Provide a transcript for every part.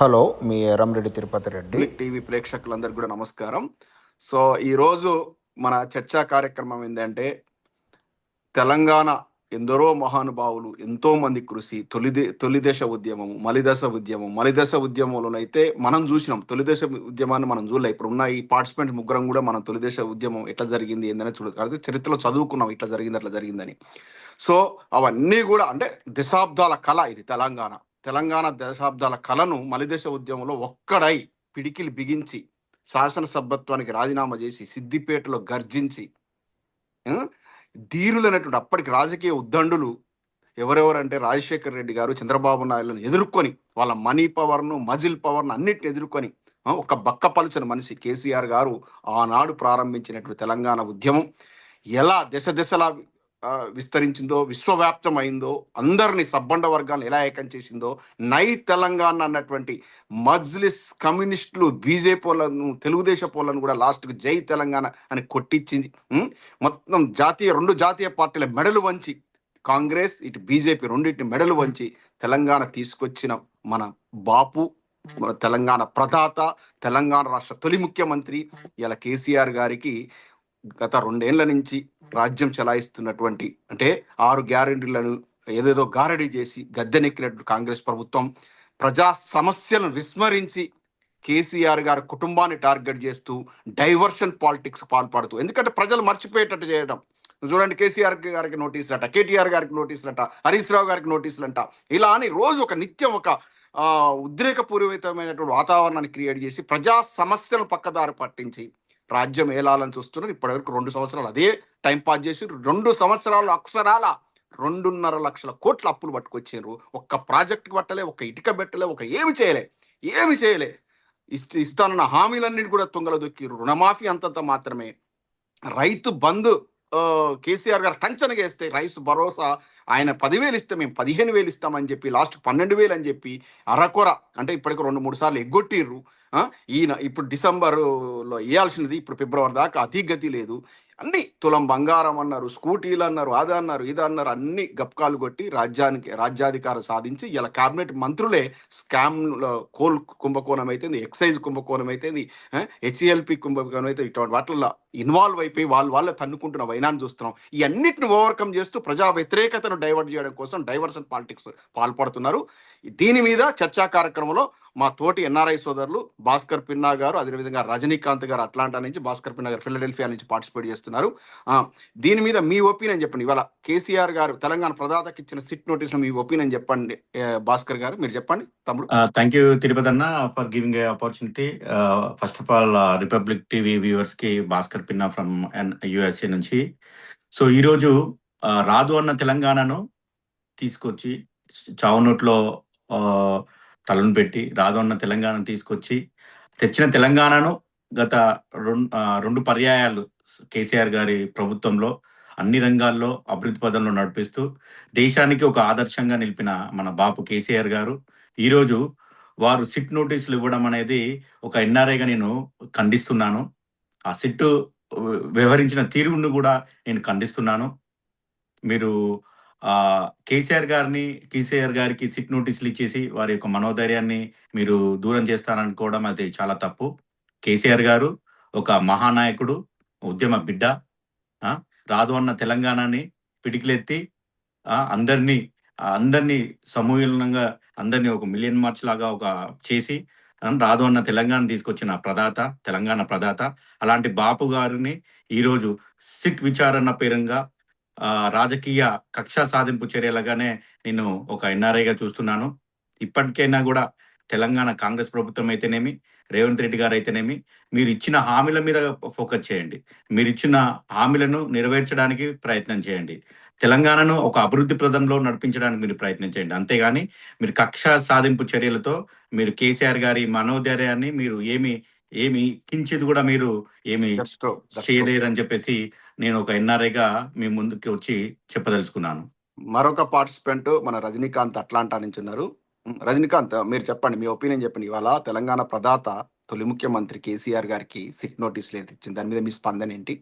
Hello మీ Eramreddy Tirupati Reddy. TV ప్రేక్షకులందరికీ కూడా నమస్కారం. సో ఈరోజు మన చర్చా కార్యక్రమం ఏంటంటే తెలంగాణ ఎందరో మహానుభావులు ఎంతో మంది కృషి తొలిదే తొలిదశ ఉద్యమం మలిదశ ఉద్యమం మలిదశ ఉద్యమంలోనైతే మనం చూసినాం తొలిదశ ఉద్యమాన్ని మనం చూడలే. ఇప్పుడు ఉన్న ఈ పార్టిసిపెంట్ ముగ్గురం కూడా మనం తొలిదశ ఉద్యమం ఎట్లా జరిగింది ఏందని చూడదు కాబట్టి చరిత్రలో చదువుకున్నాం ఇట్లా జరిగింది అట్లా జరిగిందని. సో అవన్నీ కూడా అంటే దశాబ్దాల కళ ఇది తెలంగాణ. తెలంగాణ దశాబ్దాల కళను మలిదశ ఉద్యమంలో ఒక్కడై పిడికిలు బిగించి శాసనసభ్యత్వానికి రాజీనామా చేసి సిద్దిపేటలో గర్జించి ధీరులైనటువంటి అప్పటికి రాజకీయ ఉద్దండులు ఎవరెవరంటే రాజశేఖర్ రెడ్డి గారు చంద్రబాబు నాయుడులను ఎదుర్కొని వాళ్ళ మనీ పవర్ను మజిల్ పవర్ను అన్నిటిని ఎదుర్కొని ఒక ఒక బక్కపలిచిన మనిషి కేసీఆర్ గారు ఆనాడు ప్రారంభించినటువంటి తెలంగాణ ఉద్యమం ఎలా దశ దిశలా విస్తరించిందో విశ్వవ్యాప్తమైందో అందరినీ సబ్బండ వర్గాలను ఎలా ఏకం చేసిందో నై తెలంగాణ అన్నటువంటి మజ్లిస్ కమ్యూనిస్టులు బీజేపీలను తెలుగుదేశ తెలుగుదేశం వాళ్ళను కూడా లాస్ట్కి జై తెలంగాణ అని కొట్టించింది. మొత్తం జాతీయ రెండు జాతీయ పార్టీల మెడలు వంచి కాంగ్రెస్ ఇటు బీజేపీ రెండింటిని మెడలు వంచి తెలంగాణ తీసుకొచ్చిన మన బాపు మన తెలంగాణ ప్రదాత తెలంగాణ రాష్ట్ర తొలి ముఖ్యమంత్రి ఇలా కేసీఆర్ గారికి గత రెండేళ్ళ నుంచి రాజ్యం చలాయిస్తున్నటువంటి అంటే ఆరు గ్యారెంటీలను ఏదేదో గారడీ చేసి గద్దెనెక్కినట్టు కాంగ్రెస్ ప్రభుత్వం ప్రజా సమస్యలను విస్మరించి కేసీఆర్ గారి కుటుంబాన్ని టార్గెట్ చేస్తూ డైవర్షన్ పాలిటిక్స్ పాల్పడుతూ ఎందుకంటే ప్రజలు మర్చిపోయేటట్టు చేయడం. చూడండి కేసీఆర్ గారికి నోటీసులు కేటీఆర్ గారికి నోటీసులు అంట హరీష్ రావు గారికి నోటీసులు అంట ఇలా అని రోజు ఒక నిత్యం ఒక ఆ, ఉద్రేకపూరితమైనటువంటి వాతావరణాన్ని క్రియేట్ చేసి ప్రజా సమస్యలను పక్కదారి పట్టించి రాజ్యం ఏలాలని చూస్తున్నారు. ఇప్పటివరకు రెండు సంవత్సరాలు అదే టైం పాస్ చేసి రెండు సంవత్సరాలు అక్షరాల రెండున్నర లక్షల కోట్ల అప్పులు పట్టుకొచ్చారు. ఒక్క ప్రాజెక్ట్కి పట్టలే ఒక్క ఇటుక పెట్టలే ఒక ఏమి చేయలే ఏమి చేయలే. ఇస్తా ఇస్తానన్న హామీలన్నిటి కూడా తుంగల దొక్కి రుణమాఫీ అంతంత మాత్రమే. రైతు బంధు కేసీఆర్ గారు టంచనగా వేస్తే రైస్ భరోసా ఆయన పదివేలు ఇస్తే మేము పదిహేను వేలు ఇస్తామని చెప్పి లాస్ట్ పన్నెండు వేలు అని చెప్పి అరకొర అంటే ఇప్పటికి రెండు మూడు సార్లు ఎగ్గొట్టిర్రు. ఆ, ఈయన ఇప్పుడు డిసెంబర్లో వేయాల్సినది ఇప్పుడు ఫిబ్రవరి దాకా అతిగతి లేదు. అన్ని తులం బంగారం అన్నారు స్కూటీలు అన్నారు అది అన్నారు ఇది అన్నారు అన్ని గప్కాలు కొట్టి రాజ్యానికి రాజ్యాధికారం సాధించి ఇలా కేబినెట్ మంత్రులే స్కామ్ కోల్ కుంభకోణం అయితేంది ఎక్సైజ్ కుంభకోణం అయితేంది హెచ్ఎల్పి కుంభకోణం అయితే ఇటువంటి వాటిల్లో ఇన్వాల్వ్ అయిపోయి వాళ్ళు వాళ్ళే తన్నుకుంటున్న వైనాన్ని చూస్తున్నాం. ఈ అన్నిటిని ఓవర్కమ్ చేస్తూ ప్రజా వ్యతిరేకతను డైవర్ట్ చేయడం కోసం డైవర్షన్ పాలిటిక్స్ పాల్పడుతున్నారు. దీని మీద చర్చా కార్యక్రమంలో మా తోటి ఎన్ఆర్ఐ సోదరులు భాస్కర్ పిన్నా గారు అదేవిధంగా రజనీకాంత్ గారు అట్లాంటా నుంచి భాస్కర్ పిన్నా గారు ఫిలడెల్ఫియా నుంచి పార్టిసిపేట్ చేస్తున్నారు. దీని మీద మీ ఒపీనియన్ చెప్పండి. ఇవాళ కేసీఆర్ గారు తెలంగాణ ప్రదాతకి ఇచ్చిన సిట్ నోటీస్ మీ ఒపీనియన్ చెప్పండి. భాస్కర్ గారు మీరు చెప్పండి. తమ్ముడు. థ్యాంక్ యూ తిరుపతి అన్న for giving opportunity first of all Republic TV వ్యూవర్స్కి భాస్కర్ పిన్నా ఫ్రమ్ యుఎస్ఏ నుంచి. సో ఈరోజు రాదు అన్న తెలంగాణను తీసుకొచ్చి చావునోట్లో నోట్లో తలను పెట్టి రాదు తెలంగాణ తీసుకొచ్చి తెచ్చిన తెలంగాణను గత రెండు రెండు పర్యాయాలు కేసీఆర్ గారి ప్రభుత్వంలో అన్ని రంగాల్లో అభివృద్ధి పదంలో నడిపిస్తూ దేశానికి ఒక ఆదర్శంగా నిలిపిన మన బాపు కేసీఆర్ గారు. ఈరోజు వారు సిట్ నోటీసులు ఇవ్వడం అనేది ఒక ఎన్ఆర్ఐగా నేను ఖండిస్తున్నాను. ఆ సిట్ వ్యవహరించిన తీరును కూడా నేను ఖండిస్తున్నాను. మీరు కేసీఆర్ గారిని కేసీఆర్ గారికి సిట్ నోటీసులు ఇచ్చేసి వారి యొక్క మనోధైర్యాన్ని మీరు దూరం చేస్తారనుకోవడం అది చాలా తప్పు. కేసీఆర్ గారు ఒక మహానాయకుడు ఉద్యమ బిడ్డ రాదు అన్న తెలంగాణని పిడికిలెత్తి అందరినీ అందరినీ సమూలంగా అందరినీ ఒక మిలియన్ మార్చ్ లాగా ఒక చేసి రాదు అన్న తెలంగాణ తీసుకొచ్చిన ప్రదాత తెలంగాణ ప్రదాత అలాంటి బాపు గారిని ఈరోజు సిట్ విచారణ పేరంగా రాజకీయ కక్ష సాధింపు చర్యలుగానే నేను ఒక ఎన్ఆర్ఐగా చూస్తున్నాను. ఇప్పటికైనా కూడా తెలంగాణ కాంగ్రెస్ ప్రభుత్వం అయితేనేమి రేవంత్ రెడ్డి గారు అయితేనేమి మీరు ఇచ్చిన హామీల మీద ఫోకస్ చేయండి. మీరు ఇచ్చిన హామీలను నెరవేర్చడానికి ప్రయత్నం చేయండి. తెలంగాణను ఒక అభివృద్ధి ప్రదంలో నడిపించడానికి మీరు ప్రయత్నం చేయండి. అంతేగాని మీరు కక్ష సాధింపు చర్యలతో మీరు కేసీఆర్ గారి మనోధైర్యాన్ని మీరు ఏమి ఏమి కించిది కూడా మీరు ఏమి. చేయలేరని చెప్పేసి నేను ఒక ఎన్ఆర్ఐగా మీ ముందుకి వచ్చి చెప్పదలుచుకున్నాను. మరొక పార్టిసిపెంట్ మన రజనీకాంత్ అట్లాంటా నుంచి ఉన్నారు రజనీకాంత్ మీరు చెప్పండి మీ ఒపీనియన్ చెప్పండి. ఇవాళ తెలంగాణ ప్రదాత తొలి ముఖ్యమంత్రి కేసీఆర్ గారికి సిట్ నోటీస్ లేదు ఇచ్చింది. దాని మీద మీ స్పందన ఏంటి?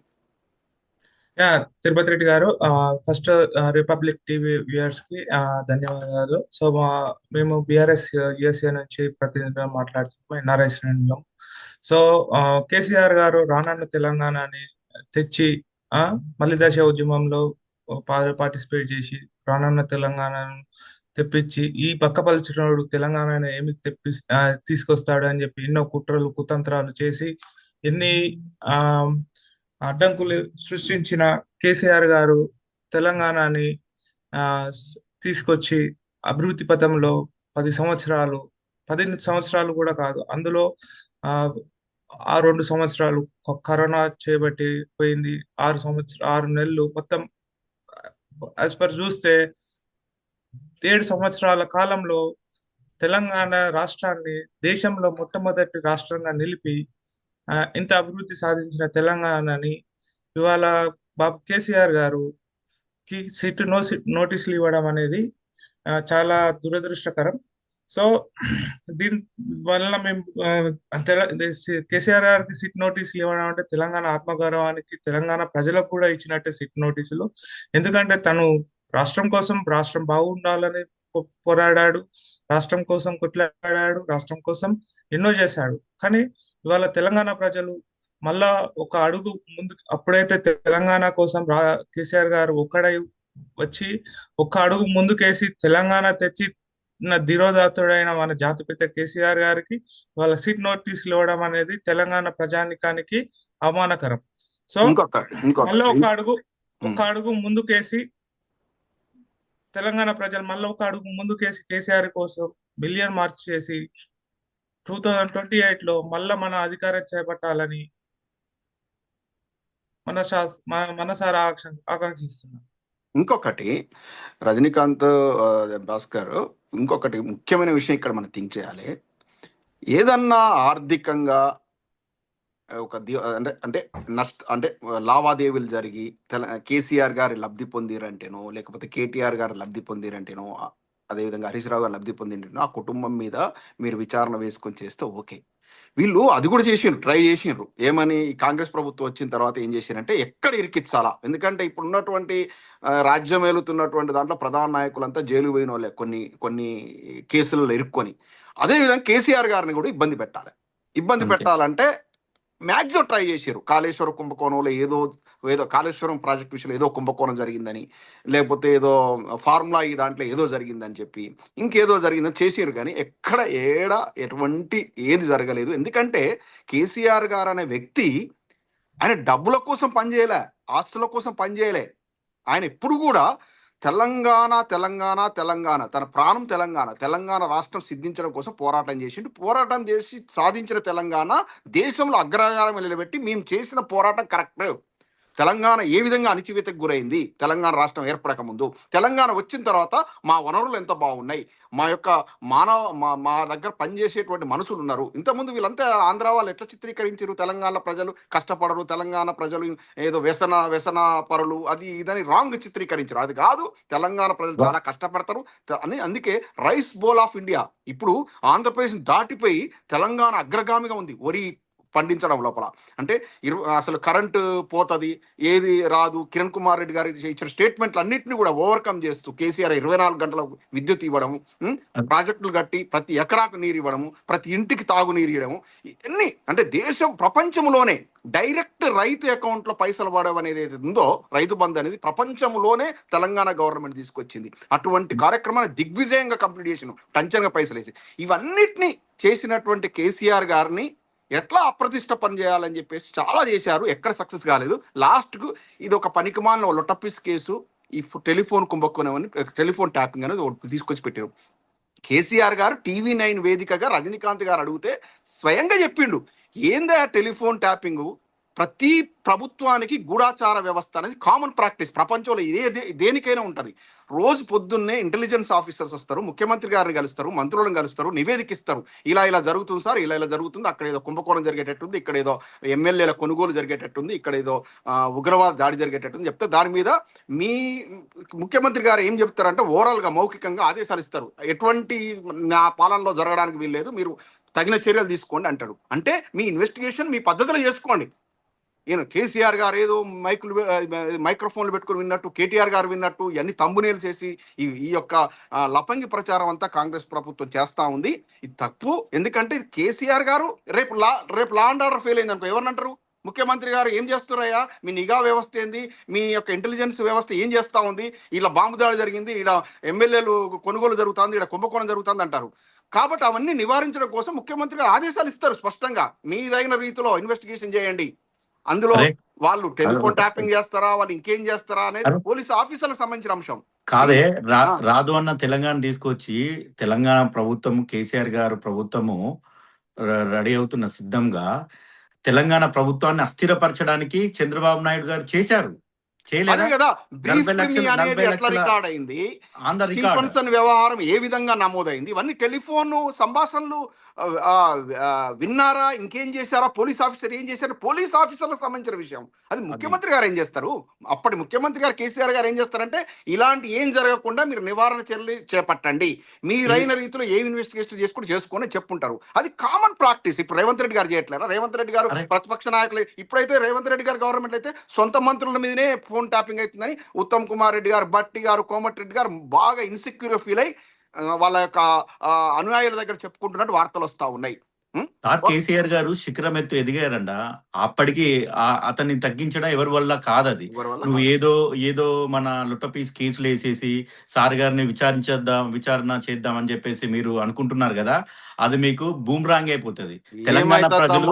యా తిరుపతి రెడ్డి గారు ఫస్ట్ రిపబ్లిక్ టీవీ వ్యూయర్స్కి ధన్యవాదాలు. సో మా మేము బీఆర్ఎస్ యుఎస్ఏ నుంచి ప్రతినిధిగా మాట్లాడుతున్నాం ఎన్ఆర్ఐ శ్రేణులం సో కేసీఆర్ గారు రానున్న తెలంగాణని తెచ్చి మళ్ళీ దశ ఉద్యమంలో పార్టిసిపేట్ చేసి రానున్న తెలంగాణను తెప్పించి ఈ పక్కపలిచినోడు తెలంగాణను ఏమి తెప్పి తీసుకొస్తాడు అని చెప్పి ఎన్నో కుట్రలు కుతంత్రాలు చేసి ఎన్ని ఆ అడ్డంకులు సృష్టించిన కేసీఆర్ గారు తెలంగాణని ఆ, తీసుకొచ్చి అభివృద్ధి పథంలో పది సంవత్సరాలు పది సంవత్సరాలు కూడా కాదు అందులో ఆ ఆ రెండు సంవత్సరాలు కరోనా చేయబట్టి పోయింది. ఆరు సంవత్సరాలు ఆరు నెలలు మొత్తం యాజ్ పర్ చూస్తే ఏడు సంవత్సరాల కాలంలో తెలంగాణ రాష్ట్రాన్ని దేశంలో మొట్టమొదటి రాష్ట్రంగా నిలిపి ఇంత అభివృద్ధి సాధించిన తెలంగాణని ఇవాళ బాబు కేసీఆర్ గారు కి సిట్ నో సిట్ నోటీసులు ఇవ్వడం అనేది చాలా దురదృష్టకరం. సో దీని వలన మేము కేసీఆర్ గారికి సిట్ నోటీసులు ఇవ్వడం అంటే తెలంగాణ ఆత్మగౌరవానికి తెలంగాణ ప్రజలకు కూడా ఇచ్చినట్టే సిట్ నోటీసులు. ఎందుకంటే తను రాష్ట్రం కోసం రాష్ట్రం బాగుండాలని పోరాడాడు. రాష్ట్రం కోసం కొట్లాడాడు. రాష్ట్రం కోసం ఎన్నో చేశాడు. కానీ ఇవాళ తెలంగాణ ప్రజలు మళ్ళా ఒక అడుగు ముందు అప్పుడైతే తెలంగాణ కోసం రా కేసీఆర్ గారు ఒక్కడై వచ్చి ఒక్క అడుగు ముందుకేసి తెలంగాణ తెచ్చి నా ధీరోదాత్తుడైన మన జాతిపిత కేసీఆర్ గారికి వాళ్ళ సీట్ నోటీసులు ఇవ్వడం అనేది తెలంగాణ ప్రజానికానికి అవమానకరం సో మళ్ళీ ఒక అడుగు ఒక. అడుగు ముందుకేసి తెలంగాణ ప్రజలు మళ్ళీ ఒక అడుగు ముందుకేసి కేసీఆర్ కోసం బిలియన్ మార్చ్ చేసి టూ థౌజండ్ ట్వంటీ ఎయిట్లో మళ్ళా మన అధికారం చేపట్టాలని మన మనసారా ఆకాంక్ష ఆకాంక్షిస్తున్నాం ఇంకొకటి రజనీకాంత్ భాస్కర్ ఇంకొకటి ముఖ్యమైన విషయం ఇక్కడ మనం థింక్ చేయాలి. ఏదన్నా ఆర్థికంగా ఒక ది- అంటే అంటే నష్ట అంటే లావాదేవీలు జరిగి తెల కేసీఆర్ గారి లబ్ధి పొందిరంటేనో లేకపోతే కేటీఆర్ గారు లబ్ధి పొందిరంటేనో అదేవిధంగా హరీష్ రావు గారు లబ్ధి పొందింటేనో ఆ కుటుంబం మీద మీరు విచారణ వేసుకొని చేస్తే ఓకే. వీళ్ళు అది కూడా చేసిండ్రు ట్రై చేసిండ్రు ఏమని ఈ కాంగ్రెస్ ప్రభుత్వం వచ్చిన తర్వాత ఏం చేశారంటే ఎక్కడ ఇరికిచ్చాలా ఎందుకంటే ఇప్పుడు ఉన్నటువంటి రాజ్యం ఏలుతున్నటువంటి దాంట్లో ప్రధాన నాయకులంతా జైలు పోయిన వాళ్ళే కొన్ని కొన్ని కేసులలో ఇరుక్కొని. అదేవిధంగా కేసీఆర్ గారిని కూడా ఇబ్బంది పెట్టాలి. ఇబ్బంది. పెట్టాలంటే మ్యాక్సిమం ట్రై చేశారు కాళేశ్వరం కుంభకోణంలో ఏదో ఏదో కాళేశ్వరం ప్రాజెక్ట్ విషయంలో ఏదో కుంభకోణం జరిగిందని లేకపోతే ఏదో ఫార్ములా ఈ దాంట్లో ఏదో జరిగిందని చెప్పి ఇంకేదో జరిగిందని చేసారు కానీ ఎక్కడ ఏడ ఎటువంటి ఏది జరగలేదు. ఎందుకంటే కేసీఆర్ గారు అనే వ్యక్తి ఆయన డబ్బుల కోసం పనిచేయలే ఆస్తుల కోసం పనిచేయలే ఆయన ఎప్పుడు కూడా తెలంగాణ తెలంగాణ తెలంగాణ తన ప్రాణం తెలంగాణ తెలంగాణ రాష్ట్రం సిద్ధించడం కోసం పోరాటం చేసిండు. పోరాటం చేసి సాధించిన తెలంగాణ దేశంలో అగ్రహారం నిలబెట్టి మేము చేసిన పోరాటం కరెక్ట్. తెలంగాణ ఏ విధంగా అణిచివేతకు గురైంది? తెలంగాణ రాష్ట్రం ఏర్పడక ముందు. తెలంగాణ వచ్చిన తర్వాత మా వనరులు ఎంత బాగున్నాయి? మా యొక్క మానవ మా మా దగ్గర పనిచేసేటువంటి మనుషులు ఉన్నారు. ఇంతకుముందు వీళ్ళంతా ఆంధ్ర వాళ్ళు ఎట్లా చిత్రీకరించారు తెలంగాణ ప్రజలు కష్టపడరు. తెలంగాణ ప్రజలు ఏదో వ్యసన వ్యసన పరులు అది ఇదని రాంగ్ చిత్రీకరించారు అది కాదు తెలంగాణ ప్రజలు చాలా కష్టపడతారు. అని అందుకే రైస్ బోల్ ఆఫ్ ఇండియా. ఇప్పుడు ఆంధ్రప్రదేశ్ దాటిపోయి తెలంగాణ అగ్రగామిగా ఉంది. వరి పండించడం లోపల. అంటే ఇరు అసలు కరెంటు పోతుంది ఏది రాదు కిరణ్ కుమార్ రెడ్డి గారు ఇచ్చిన స్టేట్మెంట్లు అన్నింటినీ కూడా ఓవర్కమ్ చేస్తూ కేసీఆర్ ఇరవై నాలుగు గంటల విద్యుత్ ఇవ్వడము? ప్రాజెక్టులు కట్టి ప్రతి ఎకరాకు నీరు ఇవ్వడము ప్రతి ఇంటికి తాగు నీరు ఇవ్వడము ఇవన్నీ అంటే దేశం ప్రపంచంలోనే డైరెక్ట్ రైతు అకౌంట్లో పైసలు పడడం అనేది ఉందో రైతు బంధు అనేది ప్రపంచంలోనే తెలంగాణ గవర్నమెంట్ తీసుకొచ్చింది. అటువంటి కార్యక్రమాన్ని దిగ్విజయంగా కంప్లీట్ చేసిన టంచంగా పైసలు వేసి ఇవన్నిటిని చేసినటువంటి కేసీఆర్ గారిని ఎట్లా అప్రతిష్ట పని చేయాలని చెప్పేసి చాలా చేశారు. ఎక్కడ సక్సెస్ కాలేదు. లాస్ట్కు ఇది ఒక పనికిమాలిన లొటపిస్ కేసు ఈ టెలిఫోన్ కుంభకోణం అని టెలిఫోన్ ట్యాపింగ్ అనేది తీసుకొచ్చి పెట్టారు. కేసీఆర్ గారు టీవీ నైన్ వేదికగా రజనీకాంత్ గారు అడిగితే స్వయంగా చెప్పిండు ఏందా టెలిఫోన్ ట్యాపింగ్? ప్రతి ప్రభుత్వానికి గూఢాచార వ్యవస్థ అనేది కామన్ ప్రాక్టీస్ ప్రపంచంలో ఏ దే- దేనికైనా ఉంటుంది. రోజు పొద్దున్నే ఇంటెలిజెన్స్ ఆఫీసర్స్ వస్తారు ముఖ్యమంత్రి గారిని కలుస్తారు మంత్రులను కలుస్తారు నివేదిక ఇస్తారు ఇలా ఇలా జరుగుతుంది సార్ ఇలా ఇలా జరుగుతుంది అక్కడ ఏదో కుంభకోణం జరిగేటట్టుంది ఇక్కడ ఏదో ఎమ్మెల్యేల కొనుగోలు జరిగేటట్టుంది ఇక్కడ ఏదో ఉగ్రవాద దాడి జరిగేటట్టుంది చెప్తే దాని మీద మీ ముఖ్యమంత్రి గారు ఏం చెప్తారంటే ఓవరాల్గా మౌఖికంగా ఆదేశాలు ఇస్తారు. ఎటువంటి నా పాలనలో జరగడానికి వీల్లేదు మీరు తగిన చర్యలు తీసుకోండి అంటాడు. అంటే మీ ఇన్వెస్టిగేషన్ మీ పద్ధతిలో చేసుకోండి. ఈయన కేసీఆర్ గారు ఏదో మైకులు మైక్రోఫోన్లు పెట్టుకుని విన్నట్టు కేటీఆర్ గారు విన్నట్టు ఇవన్నీ తంబునీలు చేసి ఈ ఈ యొక్క లపంగి ప్రచారం అంతా కాంగ్రెస్ ప్రభుత్వం చేస్తా ఉంది. ఇది తప్పు. ఎందుకంటే కేసీఆర్ గారు రేపు లా రేపు లా అండ్ ఆర్డర్ ఫెయిల్ అయింది అనుకో ఎవరినంటారు? ముఖ్యమంత్రి గారు ఏం చేస్తున్నారయ్యా? మీ నిఘా వ్యవస్థ ఏంది? మీ యొక్క ఇంటెలిజెన్స్ వ్యవస్థ ఏం చేస్తా ఉంది? ఇలా బాంబు దాడి జరిగింది ఇలా ఎమ్మెల్యేలు కొనుగోలు జరుగుతుంది ఇక్కడ కుంభకోణం జరుగుతుంది అంటారు. కాబట్టి అవన్నీ నివారించడం కోసం ముఖ్యమంత్రి ఆదేశాలు ఇస్తారు స్పష్టంగా. మీదైన రీతిలో ఇన్వెస్టిగేషన్ చేయండి. అందులో వాళ్ళు టెలిఫోన్. ట్యాపింగ్ చేస్తారా వాళ్ళు ఇంకేం చేస్తారా అనేది. పోలీసు ఆఫీసర్లకు సంబంధించిన అంశం కాదే. రాదు అన్న తెలంగాణ తీసుకొచ్చి తెలంగాణ ప్రభుత్వము కేసీఆర్ గారు ప్రభుత్వము రెడీ అవుతున్న సిద్ధంగా తెలంగాణ ప్రభుత్వాన్ని అస్థిరపరచడానికి చంద్రబాబు నాయుడు గారు చేశారు వ్యవహారం ఏ విధంగా నమోదైంది ఇవన్నీ టెలిఫోన్ సంభాషణలు విన్నారా? ఇంకేం చేశారా? పోలీస్ ఆఫీసర్ ఏం చేశారు? పోలీస్ ఆఫీసర్లకు సంబంధించిన విషయం. అది ముఖ్యమంత్రి గారు ఏం చేస్తారు? అప్పటి ముఖ్యమంత్రి గారు కేసీఆర్ గారు ఏం చేస్తారంటే ఇలాంటి ఏం జరగకుండా మీరు నివారణ చర్యలు చేపట్టండి. మీరైన రీతిలో ఏ ఇన్వెస్టిగేషన్ చేసుకుని చేసుకొని చెప్పుంటారు. అది కామన్ ప్రాక్టీస్ ఇప్పుడు రేవంత్ రెడ్డి గారు చేయట్లేరా? రేవంత్ రెడ్డి గారు. ప్రతిపక్ష నాయకులు ఇప్పుడైతే రేవంత్ రెడ్డి గారు గవర్నమెంట్ అయితే సొంత మంత్రుల మీదనే ఫోన్ ట్యాపింగ్ అవుతుందని ఉత్తమ్ కుమార్ రెడ్డి గారు బట్టి గారు కోమటిరెడ్డి గారు బాగా ఇన్సెక్యూర్ ఫీల్ అయి ఆ, వాళ్ళ యొక్క అనుయాయుల దగ్గర చెప్పుకుంటున్నట్టు వార్తలు వస్తూ ఉన్నాయి. సార్ కేసీఆర్ గారు శిఖరం ఎత్తు ఎదిగారంట. అప్పటికి అతన్ని తగ్గించడం ఎవరి వల్ల కాదది. నువ్వు ఏదో ఏదో మన లుట్టపీస్ కేసులు వేసేసి సార్ గారిని విచారించేద్దాం విచారణ చేద్దాం అని చెప్పేసి మీరు అనుకుంటున్నారు కదా అది మీకు బూమ్రాంగ్ అయిపోతుంది. తెలంగాణ ప్రజలు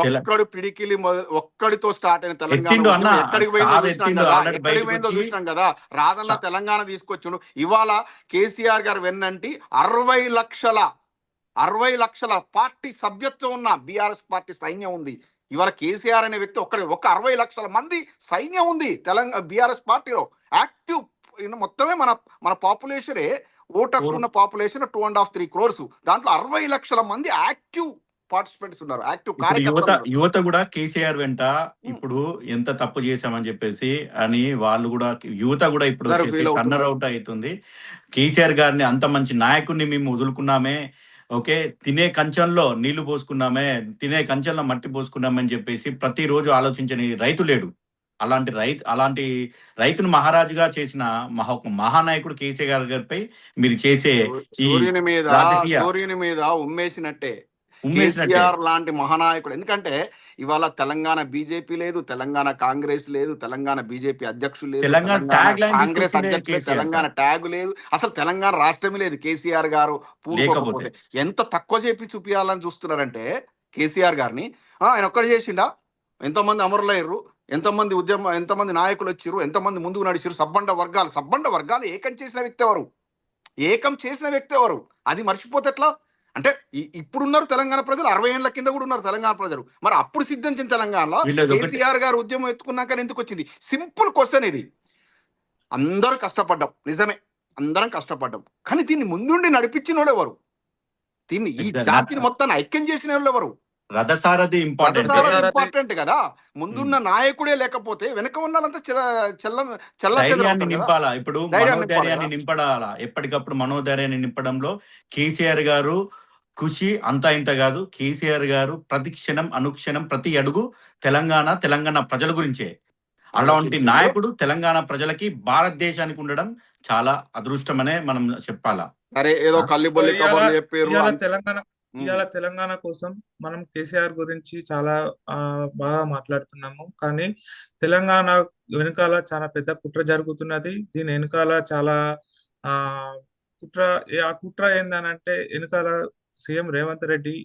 ఒక్కడు పిడికిలి ఒక్కడితో స్టార్ట్ అయిన తెలంగాణ చూసినాం కదా రాజన్న తెలంగాణ తీసుకొచ్చును ఇవాళ కేసీఆర్ గారు వెన్నంటి అరవై లక్షల అరవై లక్షల పార్టీ సభ్యత్వం ఉన్న బీఆర్ఎస్ పార్టీ సైన్యం ఉంది. ఇవాళ కేసీఆర్ అనే వ్యక్తి ఒక్కడి ఒక అరవై లక్షల మంది సైన్యం ఉంది తెలంగాణ బీఆర్ఎస్ పార్టీలో. యాక్టివ్ మొత్తమే మన మన పాపులేషనే ఓటు ఉన్న population two and half three crores. దాంట్లో అరవై లక్షల మంది యాక్టివ్ పార్టిసిపెంట్స్ ఉన్నారు. యాక్టివ్ యువత యువత కూడా కేసీఆర్ వెంట ఇప్పుడు ఎంత తప్పు చేశామని చెప్పేసి అని వాళ్ళు కూడా యువత కూడా ఇప్పుడు. టన్నర్ అవుట్ అవుతుంది. కేసీఆర్ గారిని అంత మంచి నాయకుడిని మేము వదులుకున్నామే. ఓకే? తినే కంచంలో నీళ్ళు పోసుకున్నామే తినే కంచంలో మట్టి పోసుకున్నామని చెప్పేసి ప్రతిరోజు ఆలోచించని రైతు లేడు. అలాంటి రైతు అలాంటి రైతును మహారాజుగా చేసిన మహా ఒక మహానాయకుడు కేసీఆర్ గారిపై మీరు చేసే ఈ సూర్యుని మీద సూర్యుని మీద ఉమ్మేసినట్టే. కేసీఆర్ లాంటి మహానాయకుడు. ఎందుకంటే ఇవాళ తెలంగాణ బీజేపీ లేదు తెలంగాణ కాంగ్రెస్ లేదు తెలంగాణ బీజేపీ అధ్యక్షులు లేదు కాంగ్రెస్ అధ్యక్షులు తెలంగాణ. ట్యాగ్ లేదు. అసలు తెలంగాణ రాష్ట్రమే లేదు కేసీఆర్ గారు లేకపోతే. ఎంత తక్కువ చెప్పి చూపించాలని చూస్తున్నారంటే కేసీఆర్ గారిని. ఆయన ఒక్కడు చేసిండా? ఎంతమంది అమరులయ్యారు ఎంతమంది ఉద్యమ ఎంతమంది నాయకులు వచ్చారు ఎంతమంది ముందుకు నడిచారు. సబ్బండ వర్గాలు సబ్బండ వర్గాలు ఏకం చేసిన వ్యక్తి ఎవరు? ఏకం చేసిన వ్యక్తి ఎవరు? అది మర్చిపోతే ఎట్లా? అంటే ఇప్పుడున్నారు తెలంగాణ ప్రజలు అరవై ఏళ్ళ కింద కూడా ఉన్నారు తెలంగాణ ప్రజలు. మరి అప్పుడు సిద్ధించిన తెలంగాణలో కేసీఆర్ గారు ఉద్యమం ఎత్తుకున్నాక ఎందుకు వచ్చింది? సింపుల్ క్వశ్చన్ ఇది. అందరూ కష్టపడ్డాం. నిజమే. అందరం కష్టపడ్డాం. కానీ దీన్ని ముందుండి నడిపించిన వాళ్ళు ఎవరు? దీన్ని ఈ. జాతిని మొత్తాన్ని ఐక్యం చేసిన వాళ్ళు ఎవరు? రథసారథి ఇంపార్టెంట్ ఇంపార్టెంట్ కదా. ముందున్న నాయకుడే లేకపోతే వెనక ఉన్న ధైర్యాన్ని నింపాలా? ఇప్పుడు ధైర్యాన్ని మనోధైర్యాన్ని? నింపడాలా? ఎప్పటికప్పుడు మనోధైర్యాన్ని నింపడంలో కేసీఆర్ గారు కృషి అంతా ఇంత కాదు. కేసీఆర్ గారు ప్రతి క్షణం అనుక్షణం ప్రతి అడుగు తెలంగాణ తెలంగాణ ప్రజల గురించే. అలాంటి. నాయకుడు తెలంగాణ ప్రజలకి భారతదేశానికి ఉండడం చాలా అదృష్టమనే మనం చెప్పాలా? సరే ఏదో ఇవాళ- కబుర్లు చెప్పారు తెలంగాణ. ఇవాళ తెలంగాణ కోసం మనం కేసీఆర్ గురించి చాలా బాగా మాట్లాడుతున్నాము. కానీ తెలంగాణ వెనుకాల చాలా పెద్ద కుట్ర జరుగుతున్నది. దీని వెనుకాల చాలా ఆ కుట్ర ఆ కుట్ర ఏందనంటే వెనుకాల CM Revanth Reddy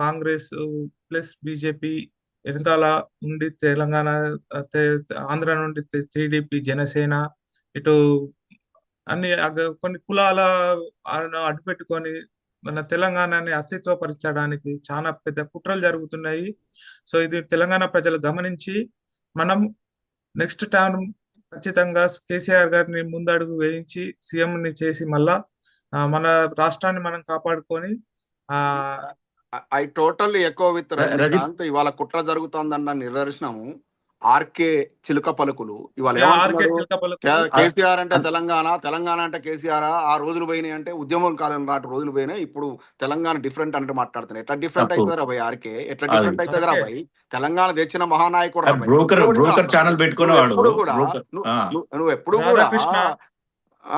Congress plus BJP వెనకాల ఉండి తెలంగాణ ఆంధ్ర నుండి టీడీపీ జనసేన ఇటు అన్ని కొన్ని కులాల అడ్డుపెట్టుకొని మన తెలంగాణని అస్తిత్వపరచడానికి చాలా పెద్ద కుట్రలు జరుగుతున్నాయి. సో ఇది తెలంగాణ ప్రజలు గమనించి మనం నెక్స్ట్ టర్మ్ ఖచ్చితంగా కేసీఆర్ గారిని ముందడుగు వేయించి సీఎం ని చేసి మళ్ళా మన రాష్ట్రాన్ని మనం కాపాడుకొని ఆ ఐ టోటల్లీ ఎక్కువ విత్ ఇవాళ కుట్ర జరుగుతోందన్న నిదర్శనము. ఆర్కే చిలుక పలుకులు ఇవాళ కేసీఆర్ అంటే తెలంగాణ తెలంగాణ అంటే కేసీఆర్ ఆ రోజులు పోయినాయి అంటే ఉద్యమం కాలం నాటి రోజులు పోయినాయి. ఇప్పుడు తెలంగాణ డిఫరెంట్ అంటే మాట్లాడుతున్నాయి. ఎట్లా డిఫరెంట్. అవుతుంది రా భయ్ ఆర్కే? ఎట్లా. డిఫరెంట్ అవుతుంది. భయ్? తెలంగాణ తెచ్చిన మహానాయకుడు ఎప్పుడు కూడా నువ్వు- ఎప్పుడు కూడా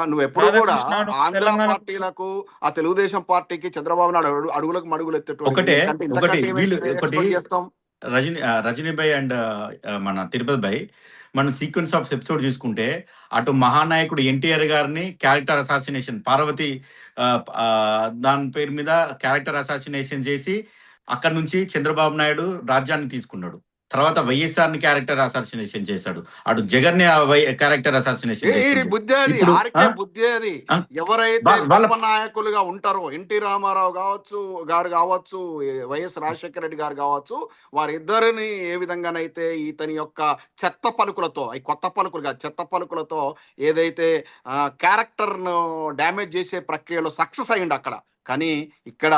నువ్వు ఎప్పుడు కూడా ఆంధ్ర పార్టీలకు ఆ తెలుగుదేశం పార్టీకి చంద్రబాబు నాయుడు అడుగు- అడుగులకు మడుగులు ఎత్తేటువంటి చేస్తాం. రజనీ ఆ, రజనీ భాయ్ అండ్ మన తిరుపతి భాయ్ మనం సీక్వెన్స్ ఆఫ్ ఎపిసోడ్ చూసుకుంటే అటు మహానాయకుడు ఎన్టీఆర్ గారిని క్యారెక్టర్ అసాసినేషన్ పార్వతి దాని పేరు మీద క్యారెక్టర్ అసాసినేషన్ చేసి అక్కడ నుంచి చంద్రబాబు నాయుడు రాజ్యాన్ని తీసుకున్నాడు. తర్వాత వైఎస్ఆర్ని క్యారెక్టర్ అసాసినేషన్ చేశాడు. అటు జగన్ని క్యారెక్టర్ అసాసినేషన్ బుద్ధి అది ఆర్కే? బుద్ధి? ఎవరైతే నాయకులుగా ఉంటారో ఎన్టీ రామారావు కావచ్చు గారు కావచ్చు వైఎస్ రాజశేఖర రెడ్డి గారు కావచ్చు వారిద్దరిని ఏ విధంగానైతే ఇతని యొక్క చెత్త పలుకులతో ఈ కొత్త పలుకులుగా చెత్త పలుకులతో ఏదైతే క్యారెక్టర్ను డ్యామేజ్ చేసే ప్రక్రియలో సక్సెస్ అయ్యిండు అక్కడ. కానీ ఇక్కడ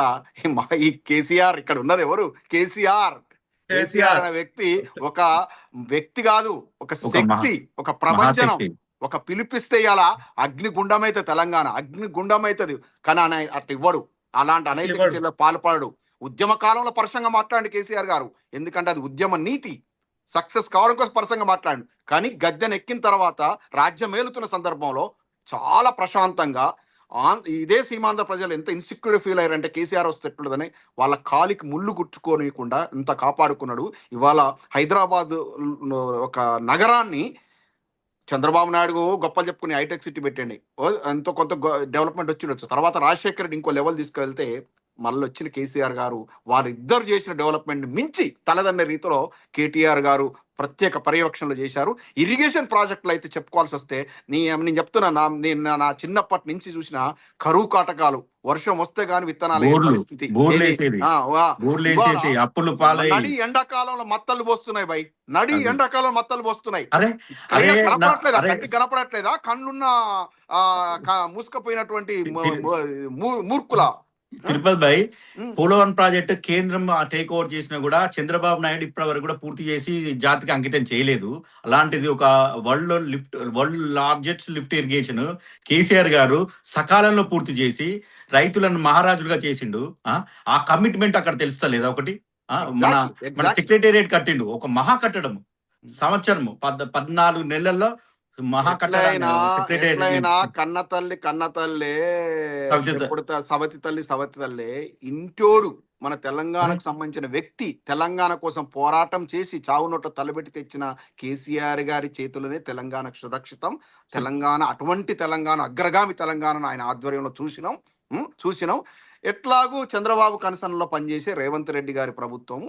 ఈ కేసీఆర్ ఇక్కడ ఉన్నది ఎవరు? కేసీఆర్. కేసీఆర్ అనే వ్యక్తి ఒక వ్యక్తి కాదు ఒక శక్తి ఒక మహాశక్తి. ఒక పిలిపిస్తే ఇలా అగ్నిగుండం అయితే తెలంగాణ అగ్నిగుండం అవుతుంది కానీ ఆయన అట్లా ఇవ్వడు. అలాంటి అనైతిక. చర్యలకు పాల్పడడు. ఉద్యమ కాలంలో పరుషంగా మాట్లాడండి కేసీఆర్ గారు. ఎందుకంటే అది ఉద్యమ నీతి. సక్సెస్ కావడం కోసం పరుషంగా మాట్లాడు కానీ గద్దెను ఎక్కిన తర్వాత రాజ్యం మేలుతున్న సందర్భంలో చాలా ప్రశాంతంగా ఆన్- ఇదే సీమాంధ్ర ప్రజలు ఎంత ఇన్సెక్యూర్ ఫీల్ అయ్యారంటే కేసీఆర్ వస్తే ఎట్లుందని వాళ్ళ కాలికి ముళ్ళు గుట్టుకోనియకుండా ఇంత కాపాడుకున్నాడు. ఇవాళ హైదరాబాద్ ఒక నగరాన్ని చంద్రబాబు నాయుడు గొప్పలు చెప్పుకుని హైటెక్ సిటీ పెట్టండి. ఓ, ఎంతో కొంత డెవలప్మెంట్ వచ్చి తర్వాత రాజశేఖర్ రెడ్డి ఇంకో లెవెల్ తీసుకెళ్తే మళ్ళీ వచ్చిన కేసీఆర్ గారు వారిద్దరు చేసిన డెవలప్మెంట్ మించి తలదన్న రీతిలో కేటీఆర్ గారు ప్రత్యేక పర్యవేక్షణలు చేశారు. ఇరిగేషన్ ప్రాజెక్టులు అయితే చెప్పుకోవాల్సి వస్తే నీ నేను చెప్తున్నా నా నేను నా- చిన్నప్పటి నుంచి చూసిన కరువు కాటకాలు వర్షం వస్తే గాని విత్తనాలు అప్పులు నడి ఎండాకాలంలో మత్తలు పోస్తున్నాయి బై. నడి. ఎండాకాలంలో మత్తలు పోస్తున్నాయి. కనపడట్లేదా. కంటికి కనపడట్లేదా? కళ్ళున్న ఆ, క- మూసుకుపోయినటువంటి మూర్ఖుల. తిరుపతి ఉమ్. పోలవరం ప్రాజెక్ట్ కేంద్రం టేక్ ఓవర్ చేసినా కూడా చంద్రబాబు నాయుడు ఇప్పటి వరకు కూడా పూర్తి చేసి జాతికి అంకితం చేయలేదు. అలాంటిది ఒక world lift world largest lift irrigation KCR గారు సకాలంలో పూర్తి చేసి రైతులను మహారాజులుగా చేసిండు. ఆ, కమిట్మెంట్ అక్కడ తెలుస్తలేదా ఒకటి? మన మన. సెక్రటేరియట్ కట్టిండు. ఒక మహా కట్టడం సంవత్సరము. పద్ పద్నాలుగు నెలల్లో ఎట్లయినా కన్న తల్లి కన్న తల్లే సవతి తల్లి సవతి తల్లే ఇంటోడు మన తెలంగాణకు సంబంధించిన వ్యక్తి తెలంగాణ కోసం పోరాటం చేసి చావు నోట తలబెట్టి తెచ్చిన కేసీఆర్ గారి చేతులనే తెలంగాణ సురక్షితం. తెలంగాణ అటువంటి తెలంగాణ అగ్రగామి తెలంగాణను ఆయన ఆధ్వర్యంలో చూసినాం చూసినాం. ఎట్లాగూ చంద్రబాబు కనసనలో పనిచేసే రేవంత్ రెడ్డి గారి ప్రభుత్వం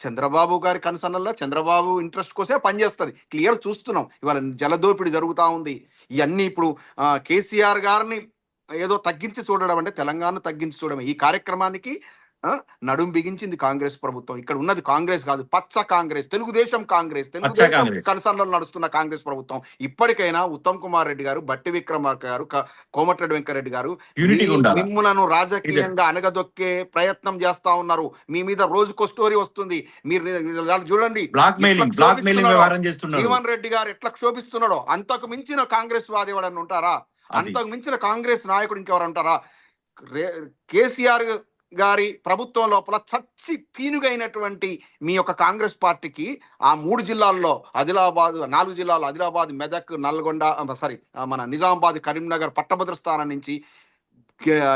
చంద్రబాబు గారి కన్సర్న్లో చంద్రబాబు ఇంట్రెస్ట్ కోసమే పనిచేస్తుంది. క్లియర్ చూస్తున్నాం. ఇవాళ జలదోపిడి జరుగుతూ ఉంది. ఇవన్నీ ఇప్పుడు కేసీఆర్ గారిని ఏదో తగ్గించి చూడడం అంటే తెలంగాణ తగ్గించి చూడడం. ఈ కార్యక్రమానికి నడుం బిగించింది కాంగ్రెస్ ప్రభుత్వం. ఇక్కడ ఉన్నది కాంగ్రెస్ కాదు పచ్చ కాంగ్రెస్ తెలుగుదేశం కాంగ్రెస్ తెలుగుదేశం. కన్సర్న్లో నడుస్తున్న కాంగ్రెస్ ప్రభుత్వం. ఇప్పటికైనా ఉత్తమ్ కుమార్ రెడ్డి గారు బట్టి విక్రమార్క గారు కోమటిరెడ్డి వెంకరెడ్డి గారు మిమ్ములను రాజకీయంగా అనగదొక్కే ప్రయత్నం చేస్తా ఉన్నారు. మీ మీద రోజుకో స్టోరీ వస్తుంది. మీరు చూడండి. జీవన్ రెడ్డి గారు ఎట్లా క్షోభిస్తున్నాడో? అంతకు మించిన కాంగ్రెస్ వాది ఎవడన్నా ఉంటారా. అంతకు మించిన కాంగ్రెస్ నాయకుడు ఇంకెవరు ఉంటారా? రే- కేసీఆర్ గారి ప్రభుత్వం లోపల చచ్చి పీనుగైనటువంటి మీ యొక్క కాంగ్రెస్ పార్టీకి ఆ మూడు జిల్లాల్లో ఆదిలాబాద్ నాలుగు జిల్లాలు ఆదిలాబాద్ మెదక్ నల్గొండ సారీ మన నిజామాబాద్ కరీంనగర్ పట్టభద్ర స్థానం నుంచి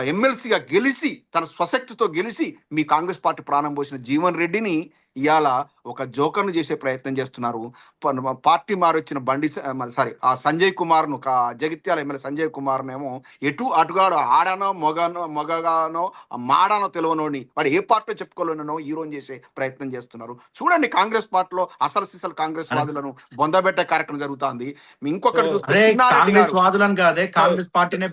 ఎమ్మెల్సీగా గెలిచి తన స్వశక్తితో గెలిచి మీ కాంగ్రెస్ పార్టీ ప్రాణం పోసిన జీవన్ రెడ్డిని ఇవాళ ఒక జోకర్ను చేసే ప్రయత్నం చేస్తున్నారు. పార్టీ మారొచ్చిన బండి సారీ ఆ సంజయ్ కుమార్ను జగిత్యాల ఎమ్మెల్యే సంజయ్ కుమార్నేమో ఎటు అటుగాడు ఆడానో మొగనో మొగగానో మాడానో తెలియనోని వాడు ఏ పార్టీలో చెప్పుకోలేనో హీరోని చేసే ప్రయత్నం చేస్తున్నారు. చూడండి కాంగ్రెస్ పార్టీలో అసలు సిసలు కాంగ్రెస్ వాదులను బొందబెట్టే కార్యక్రమం జరుగుతుంది. ఇంకొకటి చూస్తే కాంగ్రెస్ గారు. వాదులను కాదే కాంగ్రెస్ పార్టీనే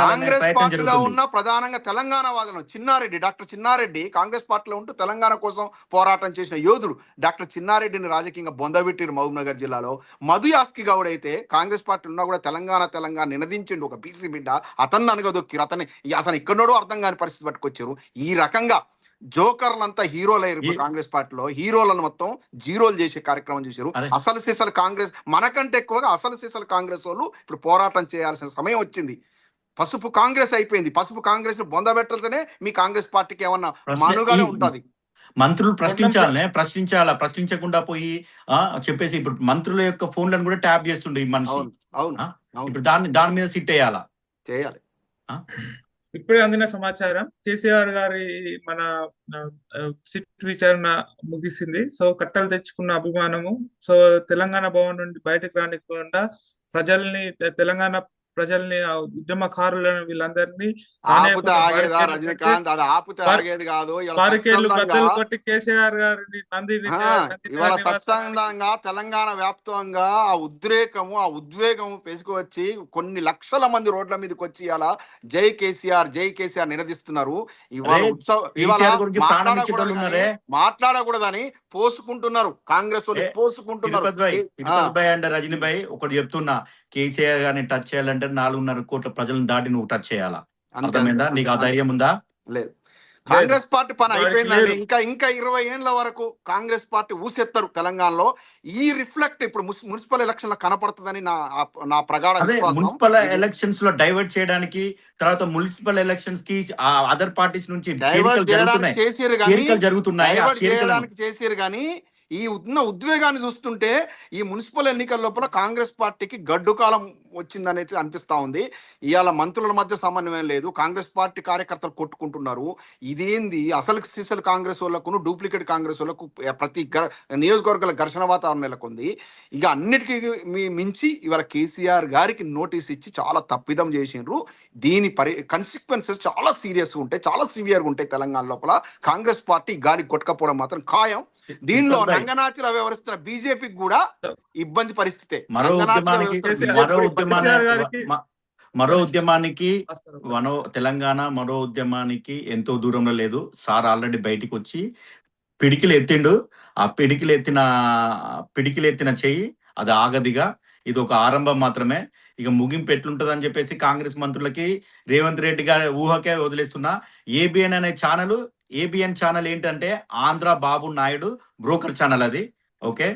కాంగ్రెస్ పార్టీలో ఉన్న ప్రధానంగా తెలంగాణ వాదన చిన్నారెడ్డి డాక్టర్ చిన్నారెడ్డి కాంగ్రెస్ పార్టీలో ఉంటూ తెలంగాణ కోసం పోరాటం చేసిన యోధుడు డాక్టర్ చిన్నారెడ్డిని రాజకీయంగా బొందబెట్టిరు మహబూబ్ నగర్ జిల్లాలో. మధు యాస్కి గౌడ్ అయితే కాంగ్రెస్ పార్టీ ఉన్నా కూడా తెలంగాణ తెలంగాణ నినదించిండు ఒక బీసీ బిడ్డ. అతన్ని అనగదొక్కిరు. అతన్ని అతను ఇక్కడోడో అర్థం కాని పరిస్థితి పట్టుకొచ్చారు. ఈ రకంగా జోకర్లంతా హీరోలు అయ్యారు ఇప్పుడు ఈ- కాంగ్రెస్ పార్టీలో. హీరోలను మొత్తం జీరోలు చేసే కార్యక్రమం చేశారు. అసలు సీసలు కాంగ్రెస్ మనకంటే ఎక్కువగా అసలు సీసలు కాంగ్రెస్ వాళ్ళు ఇప్పుడు పోరాటం చేయాల్సిన సమయం వచ్చింది. పసుపు కాంగ్రెస్ అయిపోయింది. పసుపు కాంగ్రెస్ బొందబెట్టలతోనే మీ కాంగ్రెస్ పార్టీకి ఏమన్నా మనుగానే ఉంటది. మంత్రులు ప్రశ్నించాలనే ప్రశ్నించాలా? ప్రశ్నించకుండా పోయి ఆ చెప్పేసి ఇప్పుడు మంత్రుల యొక్క ఫోన్లను కూడా ట్యాప్ చేస్తుండే ఈ మనిషి. అవును అవును ఆ? అవును. ఇప్పుడు దాన్ని దాని మీద సిట్ వేయాలా? చేయాలి. ఇప్పుడే అందిన సమాచారం కేసీఆర్ గారి మన సిట్ విచారణ ముగిసింది. సో కట్టలు తెచ్చుకున్న అభిమానము సో తెలంగాణ భవన్ నుండి బయటకు రానికుండా ప్రజల్ని తెలంగాణ ప్రజల్ని ఉద్యమకారులను వీళ్ళందరినీ ఆగేదా బారికేడ్లు రజనీకాంత్ అది ఆపుతే బారి- ఆగేది కాదు. బద్దలు కొట్టి కేసీఆర్ గారిని నంది ఇవాళ తెలంగాణ వ్యాప్తంగా ఆ ఉద్రేకము ఆ ఉద్వేగము పెసుకువచ్చి కొన్ని లక్షల మంది రోడ్ల మీదకి వచ్చి ఇలా జై కేసీఆర్ జై కేసీఆర్ నినదిస్తున్నారు. ఇవాళ ఉత్సవ ఇవాళ మాట్లాడకూడదని ఉన్నారే. మాట్లాడకూడదని పోసుకుంటున్నారు. కాంగ్రెస్ పోసుకుంటున్నారు. రజనీ భాయ్ ఒకటి చెప్తున్నా. కేసీఆర్ గారిని టచ్ చేయాలంటే నాలుగున్నర కోట్ల ప్రజలను దాటి నువ్వు టచ్ చేయాలా? అర్థమైందా? నీకు ఆ. ధైర్యం ఉందా? లేదు. కాంగ్రెస్ పార్టీ పని అయిపోయిందండి. ఇంకా ఇంకా ఇరవై ఏళ్ళ వరకు కాంగ్రెస్ పార్టీ ఊసెత్తరు తెలంగాణలో. ఈ రిఫ్లెక్ట్ ఇప్పుడు మున్సి- మున్సిపల్ ఎలక్షన్లో కనపడుతుందని నా నా ప్రగాఢ. మున్సిపల్ ఎలక్షన్స్లో డైవర్ట్ చేయడానికి తర్వాత మున్సిపల్ ఎలక్షన్స్కి ఆ అదర్ పార్టీస్ నుంచి డైవర్ట్ చేయడానికి చేసిరు కానీ జరుగుతున్నాయి. చేయడానికి చేసిరు కానీ ఈ ఉన్న ఉద్వేగాన్ని చూస్తుంటే ఈ మున్సిపల్ ఎన్నికల లోపల కాంగ్రెస్ పార్టీకి గడ్డు కాలం వచ్చిందనేది అనిపిస్తా ఉంది. ఇవాళ మంత్రుల మధ్య సమన్వయం లేదు. కాంగ్రెస్ పార్టీ కార్యకర్తలు కొట్టుకుంటున్నారు. ఇదేంది? అసలు సీసలు కాంగ్రెస్ వాళ్ళకు డూప్లికేట్ కాంగ్రెస్ వాళ్ళకు ప్రతి నియోజకవర్గాల ఘర్షణ వాతావరణం నెలకొంది. ఇక అన్నిటికీ మీ- మించి ఇవాళ కేసీఆర్ గారికి నోటీస్ ఇచ్చి చాలా తప్పిదం చేసిండ్రు. దీని పరి కన్సిక్వెన్సెస్ చాలా సీరియస్ ఉంటాయి చాలా సివియర్గా ఉంటాయి తెలంగాణ లోపల. కాంగ్రెస్ పార్టీ గాలి కొట్టకపోవడం మాత్రం ఖాయం. దీనిలో నంగనాచిలా వ్యవహరిస్తున్న బీజేపీకి కూడా ఇబ్బంది పరిస్థితే. మరో ఉద్యమానికి మరో ఉద్యమానికి. మనో తెలంగాణ మరో ఉద్యమానికి ఎంతో దూరంలో లేదు. సార్ ఆల్రెడీ బయటికి వచ్చి పిడికిలు ఎత్తిండు. ఆ పిడికిలు ఎత్తిన పిడికిలు ఎత్తిన చెయ్యి అది ఆగదిగా. ఇది ఒక ఆరంభం మాత్రమే. ఇక ముగింపు ఎట్లుంటదని చెప్పేసి కాంగ్రెస్ మంత్రులకి రేవంత్ రెడ్డి గారి ఊహకే వదిలేస్తున్నా. ఏబిఎన్ అనే ఛానల్ ఏబిఎన్ ఛానల్ ఏంటంటే ఆంధ్ర బాబు నాయుడు బ్రోకర్ ఛానల్ అది ఓకే?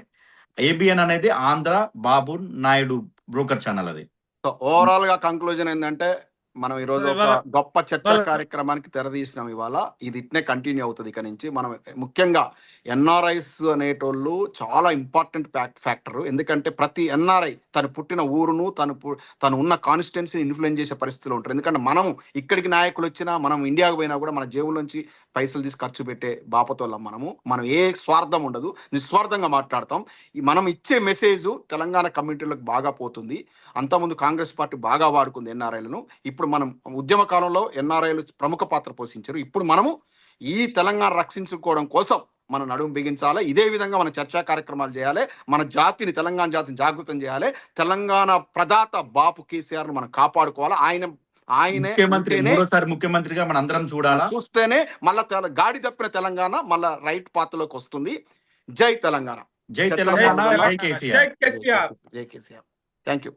ఏబిఎన్ అనేది ఆంధ్ర బాబు నాయుడు బ్రోకర్ ఛానల్ అది. సో ఓవరాల్గా కంక్లూజన్ ఏంటంటే మనం ఈ రోజు ఒక గొప్ప చర్చా కార్యక్రమానికి తెరదీసినాం ఇవాళ. ఇది ఇట్నే కంటిన్యూ అవుతుంది ఇక నుంచి. మనం ముఖ్యంగా ఎన్ఆర్ఐస్ అనేటోళ్ళు చాలా ఇంపార్టెంట్ ఫ్యాక్టర్ ఎందుకంటే ప్రతి ఎన్ఆర్ఐ తను పుట్టిన ఊరును తను తను ఉన్న కాన్స్టిట్యున్సీని ఇన్ఫ్లుయెన్స్ చేసే పరిస్థితిలో ఉంటారు. ఎందుకంటే మనం ఇక్కడికి నాయకులు వచ్చినా మనం ఇండియాకు పోయినా కూడా మన జేబులోంచి పైసలు తీసి ఖర్చు పెట్టే బాపతోళ్ళం మనము. మనం ఏ స్వార్థం ఉండదు. నిస్వార్థంగా మాట్లాడతాం. మనం ఇచ్చే మెసేజ్ తెలంగాణ కమ్యూనిటీలకు బాగా పోతుంది. అంతకుముందు కాంగ్రెస్ పార్టీ బాగా వాడుకుంది ఎన్ఆర్ఐలను. ఇప్పుడు మనం ఉద్యమ కాలంలో ఎన్ఆర్ఐలు ప్రముఖ పాత్ర పోషించారు. ఇప్పుడు మనము ఈ తెలంగాణ రక్షించుకోవడం కోసం మనం నడుము బిగించాలి. ఇదే విధంగా మన చర్చా కార్యక్రమాలు చేయాలి. మన జాతిని తెలంగాణ జాతిని జాగృతం చేయాలి. తెలంగాణ ప్రదాత బాపు కేసీఆర్ మనం కాపాడుకోవాలి. ఆయన ఆయనే ముఖ్యమంత్రి ముఖ్యమంత్రిగా మన అందరం చూడాలా చూస్తేనే మళ్ళా గాడి తప్పిన తెలంగాణ మళ్ళా రైట్ పాత్రలోకి వస్తుంది. జై తెలంగాణ. జై తెలంగాణ. జై కేసీఆర్. జై కేసీఆర్. Thank you